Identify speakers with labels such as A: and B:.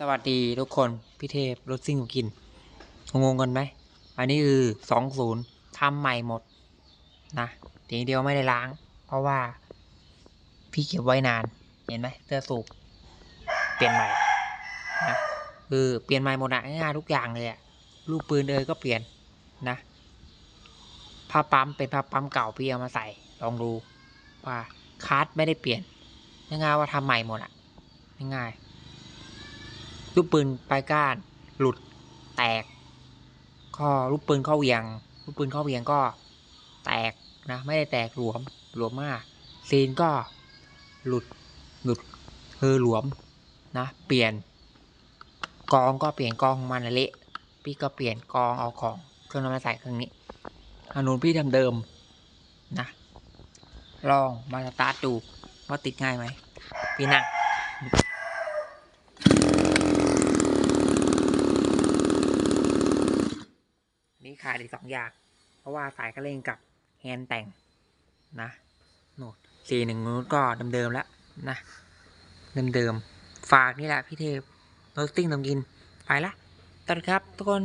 A: สวัสดีทุกคนพี่เทพรถซิ่งกินงงกันไหมอันนี้คือสองศูนย์ทำใหม่หมดนะทีเดียวไม่ได้ล้าง เพราะว่า พี่เก็บไว้นาน เห็นไหมเสื้อสูบเปลี่ยนใหม่นะคือเปลี่ยนใหม่หมดอะง่ายๆทุกอย่างเลยอะลูกปืนเอยก็เปลี่ยนนะผ้าปั๊มเป็นผ้าปั๊มเก่าพี่เอามาใส่ ลองดูว่าคาร์ดไม่ได้เปลี่ยนง่ายว่าทำใหม่หมดอะง่าย ลูกปืนปลายก้าน หลุดแตกก็ลูกปืนเข้าเหวียงลูกปืนเข้าเหวียงก็แตกนะไม่ได้แตกหลวมหลวมมากซีนก็หลุดหลุดคือหลวมนะเปลี่ยนกองก็เปลี่ยนกองของมันเละพี่ก็เปลี่ยนกองเอาของเครื่องนมาใส่เครื่องนี้อนนู้นพี่ทำเดิมนะลองมาสตาร์ทดูว่าติดง่ายไหมพี่นั่ง นี่ขาดอีกสองอย่าง เพราะว่าสายกระเล่งกับแฮนแต่งนะโน้ตสี่หนึ่งนู้นก็เดิมๆแล้วนะเดิมๆฝากนี่แหละพี่เทพโรสติ้งทำกินไปละสวัสดีครับทุกคน